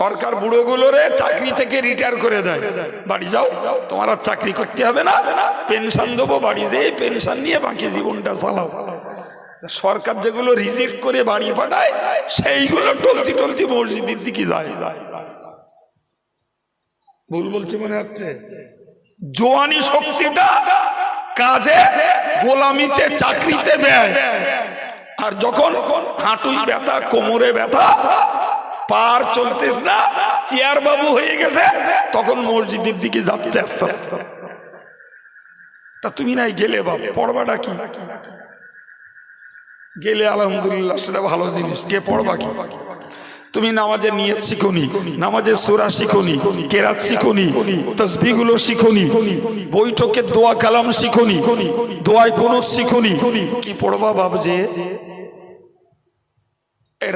সরকার বুড়োগুলোরে চাকরি থেকে রিটায়ার করে দেয়। বাড়ি যাও, তোমার আর চাকরি করতে হবে না। পেনশন দেবো, বাড়ি যেয়ে পেনশন নিয়ে বাকি জীবনটা চালাও। সরকার যেগুলো রিজেক্ট করে বাড়ি পাঠায়, সেইগুলো টলতি টলতি মসজিদের দিকে যায়। ভুল বলছি মনে হচ্ছে? জোয়ানি শক্তিটা কাজে, গোলামিতে, চাকরিতে ব্যয়। আর যখন হাঁটুই ব্যথা, কোমরে ব্যথা পার চলতেস না, চেয়ার বাবু হয়ে গেছে, তখন মসজিদের দিকে যাচ্ছে আস্তে আস্তে। তা তুমি নাই গেলে বাপ, পড়বাটা কি? গেলে আলহামদুলিল্লাহ সেটা ভালো জিনিস, কে পড়বা কি? তুমি নামাজের নিয়ত শিখুনি, নামাজের সুরা শিখুনি, কেরাত শিখুনি তসবিগুলো শিখুনি বৈঠকের দোয়া কালাম শিখুনি, দোয়ায় কোন শিখুনি, কি পড়বা বাপ যে? এই?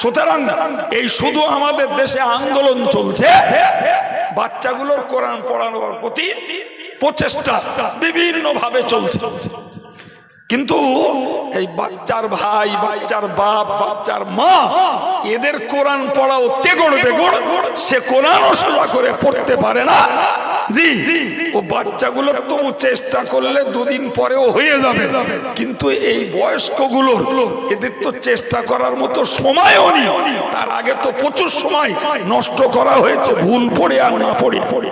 সুতরাং এই শুধু আমাদের দেশে আন্দোলন চলছে। বাচ্চাগুলোর কোরআন পড়ানোর প্রতি প্রচেষ্টা বিভিন্ন ভাবে চলছে। কিন্তু এই বাচ্চার ভাই, বাচ্চার বাপ, বাচ্চার মা, এদের কোরআন পড়াও তেগড় বেগড়, সে কোরআনও সোজা করে পড়তে পারে না। জি। ও বাচ্চাগুলো তবু চেষ্টা করলে দুদিন পরেও হয়ে যাবে। কিন্তু এই বয়স্কগুলোর, এদের তো চেষ্টা করার মতো সময়ও নেই। তার আগে তো প্রচুর সময় নষ্ট করা হয়েছে, ভুল পড়ে আর না পড়ে। পড়ে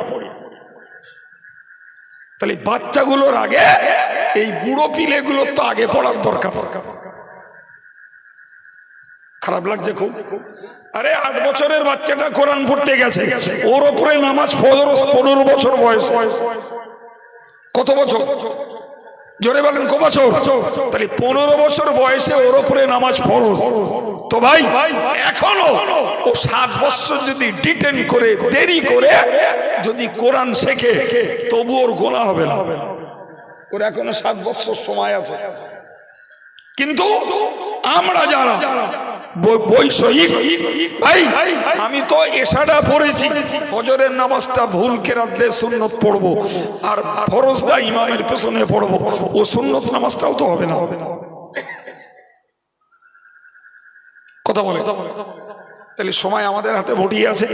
তাহলে বাচ্চাগুলোর আগে এই বুড়ো পিলেগুলোর তো আগে পড়ার দরকার। খারাপ লাগছে খুব। আরে, আট বছরের বাচ্চাটা কোরআন পড়তে গেছে। ওর ওপরে নামাজ পনেরো পনেরো বছর বয়স। কত বছর? জোরে বলেন ক বছর? তাহলে পনেরো বছর বয়সে ওর ওপরে নামাজ ফরজ। তো ভাই, এখনও ও সাত বছর যদি ডিটেন করে, দেরি করে যদি কোরআন শেখে, তবু ওর গোনা হবে না। ওর এখনও সাত বছর সময় আছে। কিন্তু আমরা যারা বৈষয়িক ভাই আমি তো এসাটা পড়েছি। ফজরের নামাজটা ভুল কেরাত দিয়ে সুন্নত পড়ব? আর ফরজটা ইমামের পেছনে পড়ব। ও সুন্নত নামাজটাও তো হবে না। হবে কথা বলে তাহলে সময় আমাদের হাতে ভটিয়ে আছে।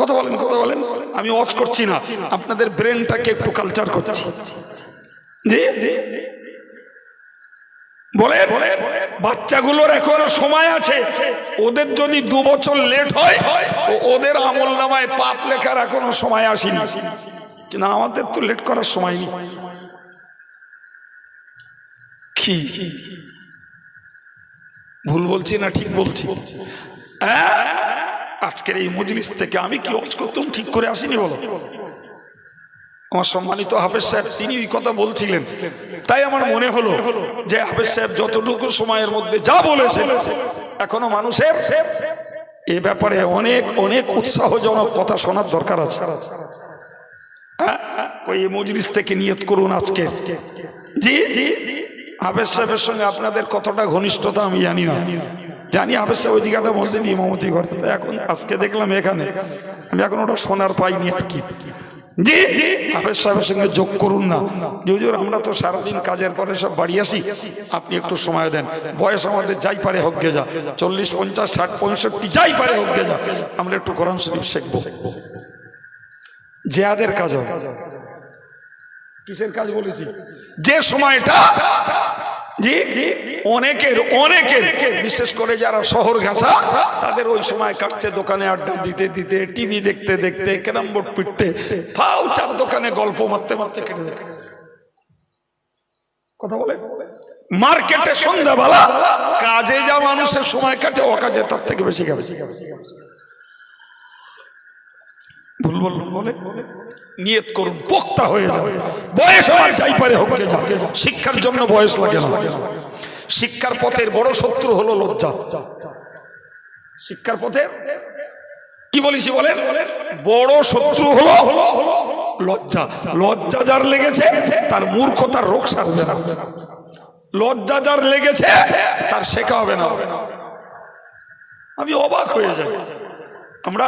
কথা বলেন কথা বলেন। আমি অজ করছি না। আপনাদের ব্রেনটাকে একটু কালচার করছি। জি বলে। বাচ্চাগুলোর এখনও সময় আছে। ওদের যদি দু বছর লেট হয়, তো ওদের আমল নামায় পাপ লেখার এখনও সময় আসেনি। কিন্তু আমাদের তো লেট করার সময় নেই। কি? ভুল বলছি না ঠিক বলছি? হ্যাঁ? আজকের এই মজলিস থেকে আমি কি অজ করতাম ঠিক করে আসিনি বলো? আমার সম্মানিত হাফেজ সাহেব, তিনি ওই কথা বলছিলেন। তাই আমার মনে হলো যে হাফেজ সাহেব যতটুকু সময়ের মধ্যে যা বলেছেন, এখনও মানুষের এ ব্যাপারে অনেক অনেক উৎসাহজনক কথা শোনার দরকার আছে। হ্যাঁ? ওই মজলিস থেকে নিয়ত করুন আজকে। জি জি হাফেজ সাহেবের সঙ্গে আপনাদের কতটা ঘনিষ্ঠতা আমি জানি না। জানি হাফেজ সাহেব ওইদিকে একটা মসজিদ ইমামতি করে এখন আজকে দেখলাম এখানে। আমি এখন ওটা শোনার পাইনি আর কি। জি জি হাফেজ সাহেবের সঙ্গে যোগ করুন না। আমরা তো সারাদিন কাজের পরে সব বাড়ি আসি। আপনি একটু সময় দেন। বয়স আমাদের যাই পারে হোক গে যা চল্লিশ পঞ্চাশ ষাট পঁয়ষট্টি যাই পারে হোক গে যা আমরা একটু কোরআন শরীফ শিখব। জেহাদের কাজ কিসের কাজ বলেছি? যে সময়টা জি, অনেকের অনেকের, বিশেষ করে যারা শহর ঘাসা, তাদের ওই সময় কাটছে দোকানে আড্ডা দিতে দিতে, টিভি দেখতে দেখতে, ক্যারাম বোর্ড পিটতে, ফাউ চার দোকানে গল্প মারতে মারতে কেটে কথা বলে? মার্কেটে সন্ধ্যাবেলা কাজে যা মানুষের সময় কাটে, অকাজে তার থেকে বেশি খাবে ভুল বললাম বলে। নিয়ত করুন পোক্তা হয়ে যাবে। বয়স আমার যাই পারে হোক শিক্ষার জন্য বয়স লাগে না। শিক্ষার পথের বড় শত্রু হলো লজ্জা। শিক্ষার পথের কি বলিস বলেন? বড় শত্রু হলো লজ্জা। লজ্জা যার লেগেছে তার মূর্খতার রোগ সারবে না। লজ্জা যার লেগেছে তার শেখা হবে না। আমি অবাক হয়ে যাই। আমরা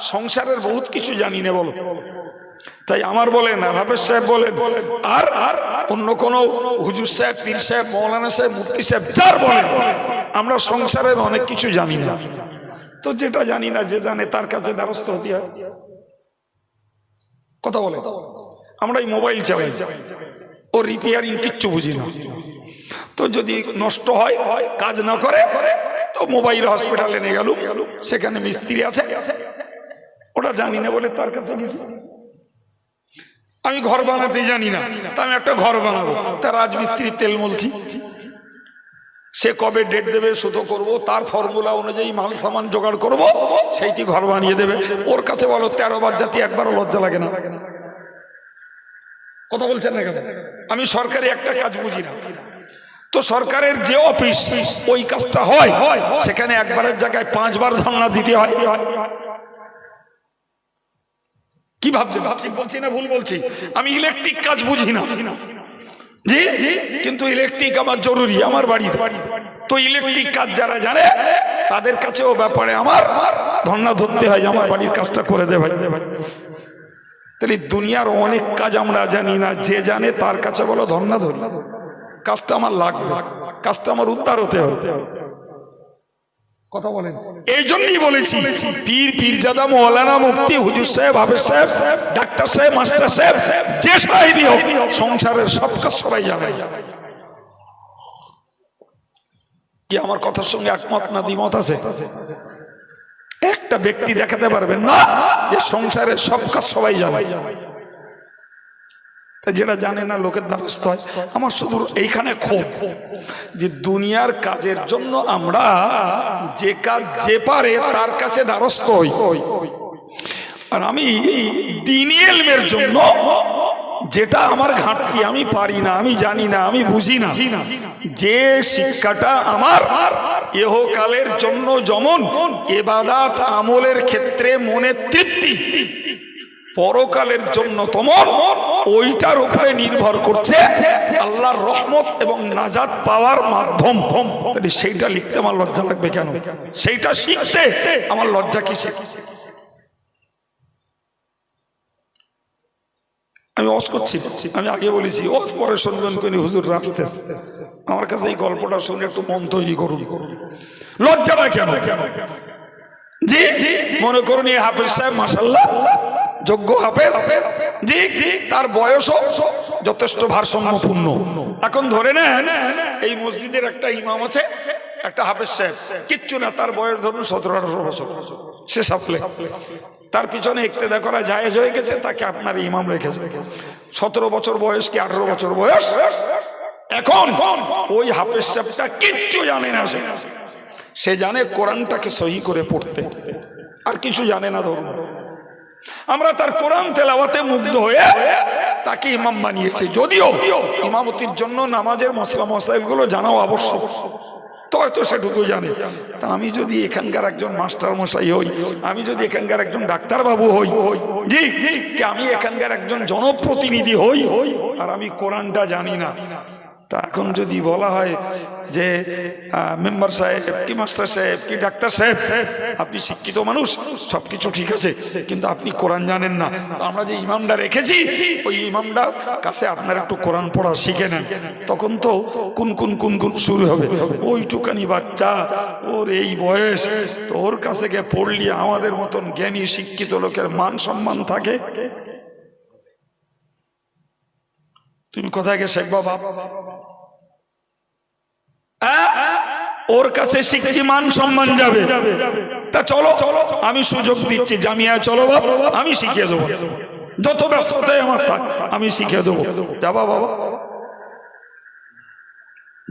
সংসারের বহুত কিছু জানি না বলো। তাই আমার বলেন, আর হাফেজ সাহেব বলেন, আর আর অন্য কোন হুজুর সাহেব, পীর সাহেব, মৌলানা সাহেব, মুফতি সাহেব, যার বলেন, আমরা সংসারের অনেক কিছু জানি না। তো যেটা জানি না, যে জানে তার কাছে দ্বারস্থ হতে হয়। কথা বলে। আমরা এই মোবাইল চালাই। ও রিপেয়ারিং কিচ্ছু বুঝি না। তো যদি নষ্ট হয়, কাজ না করে, তো মোবাইল হসপিটালে নিয়ে গেল সেখানে মিস্ত্রি আছে। ওটা জানি না বলে তার কাছে আমি ঘর বানাতে জানি না, তা আমি একটা ঘর বানাবো। তা রাজমিস্ত্রি তেল মলছি। সে কবে ডেট দেবে সুতো করব, তার ফর্মুলা অনুযায়ী মাল, সামান জোগাড় করব, সেইটি ঘর বানিয়ে দেবে। ওর কাছে বলো, তেরো বার জাতি একবারও লজ্জা লাগে না। কথা বলছেন না কেন? আমি সরকারি একটা কাজ বুঝি না। তো সরকারের যে অফিস ওই কাজটা হয়, সেখানে একবারের জায়গায় পাঁচবার ধর্ণা দিতে হয়। কি ভাবছেন ঠিক বলছি না ভুল বলছি? আমি ইলেকট্রিক কাজ বুঝি না। জি? কিন্তু ইলেকট্রিক আমার জরুরি, আমার বাড়িতে তো ইলেকট্রিক কাজ যারা জানে, তাদের কাছেও ব্যাপারে আমার ধর্ণা ধরতে হয়, আমার বাড়ির কাজটা করে দে ভাই। তাহলে দুনিয়ার অনেক কাজ আমরা জানি না, যে জানে তার কাছে বলো ধর্ণা ধরি। কাজটা আমার লাগবে, কাজটা আমার উদ্ধার হতে হবে। কথা বলেন। এই জন্যই বলেছি, পীর পীরজাদা মৌলানা মুফতি হুজুর সাহেব, হাফেজ সাহেব, ডাক্তার সাহেব, মাস্টার সাহেব, যে সাহেবই হোক, সংসারের সব কাজ সবাই জানে। কি আমার কথার সঙ্গে একমত না দ্বিমত আছে? একটা ব্যক্তি দেখাতে পারবেন না যে সংসারের সব কাজ সবাই জানে। যেটা জানে না, লোকের দ্বারস্থ হয়। আমার শুধু এইখানে ক্ষোভ যে দুনিয়ার কাজের জন্য আমরা যে কাজ যে পারে তার কাছে দ্বারস্থ হই। আর আমি দিনী এলমের জন্য যেটা আমার ঘাটতি, আমি পারি না, আমি জানি না, আমি বুঝি না। যে শিক্ষাটা আমার, এহকালের জন্য যেমন এবাদাত আমলের ক্ষেত্রে মনে তৃপ্তি পরকালের জন্য তোমার ওইটার উপরে নির্ভর করছে আল্লাহর রহমত এবং নাজাত পাওয়ার মাধ্যম। সেইটা লিখতে আমার লজ্জা লাগবে কেন? সেইটা শিখতে আমার লজ্জা কিসে আমি অস করছি, আমি আগে বলেছি অস পরে শুনবেন কোন হুজুর রাখতে আমার কাছে এই গল্পটা শুনে একটু মন তৈরি করুন। লজ্জাটা কেন? কেন জি মনে করুন এই হাফেজ সাহেব মাসাল্লাহ যোগ্য হাফেজ জি তার বয়সও যথেষ্ট ভারসাম্যপূর্ণ। এখন ধরে নেন, এই মসজিদের একটা ইমাম আছে, একটা হাফেজ সাহেব। কিচ্ছু না, তার বয়স ধরুন সতেরো, আঠারো বছর। সে সাফলে তার পিছনে ইক্তেদা করা জায়েজ হয়ে গেছে, তাকে আপনার ইমাম রেখেছে। সতেরো বছর বয়স কি আঠারো বছর বয়স? এখন ওই হাফেজ সাহেবটা কিচ্ছু জানে না সে। সে জানে কোরআনটাকে সহি করে পড়তে। আর কিছু জানে না ধরুন আমরা তার কোরআন তেলাওয়াতে মুগ্ধ হয়ে তাকে ইমাম বানিয়েছে। যদিও ইমামতির জন্য নামাজের মশলা মশাইলগুলো জানাও আবশ্যক। তো হয়তো সেটুকু জানে। তা আমি যদি এখানকার একজন মাস্টার মশাই হই, আমি যদি এখানকার একজন ডাক্তার বাবু হই, জি আমি এখানকার একজন জনপ্রতিনিধি হই, আর আমি কোরআনটা জানি না। তা এখন যদি বলা হয় যে মেম্বার সাহেব, কি মাস্টার সাহেব, কি ডাক্তার সাহেব, আপনি শিক্ষিত মানুষ, সবকিছু ঠিক আছে, কিন্তু আপনি কোরআন জানেন না। আমরা যে ইমামটা রেখেছি, ওই ইমামটার কাছে আপনার একটু কোরআন পড়া শিখে নেন। তখন তো কোন কোন কোন কোন শুরু হবে। ওইটুকানি বাচ্চা, ওর এই বয়স তো ওর কাছে গিয়ে পড়লি আমাদের মতন জ্ঞানী শিক্ষিত লোকের মান সম্মান থাকে। তুমি কোথায় গিয়ে শেখ বাবা? ওর কাছে শিখেছি মান সম্মান যাবে। তা চলো চলো আমি সুযোগ দিচ্ছি জামিয়া চলো বাবা আমি শিখিয়ে দেবো। যত ব্যস্ততায় আমার থাক, আমি শিখিয়ে দেবো। যাবা বাবা?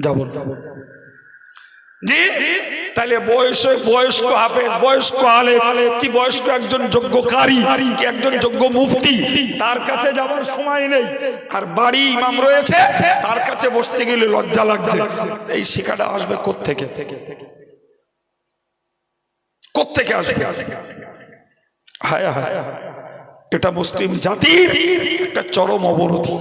যাব তাহলে বয়স বয়স্ক হাফেজ, বয়স্ক আলে কি বয়স্ক একজন যোগ্য কারি কি একজন যোগ্য মুফতি? তার কাছে যাবার সময় নেই। আর বাড়ি ইমাম রয়েছে, তার কাছে বসতে গেলে লজ্জা লাগছে। এই শিক্ষাটা আসবে কোত্থেকে? কোত্থেকে আসবে? হায় হায়, এটা মুসলিম জাতির একটা চরম অবনতি।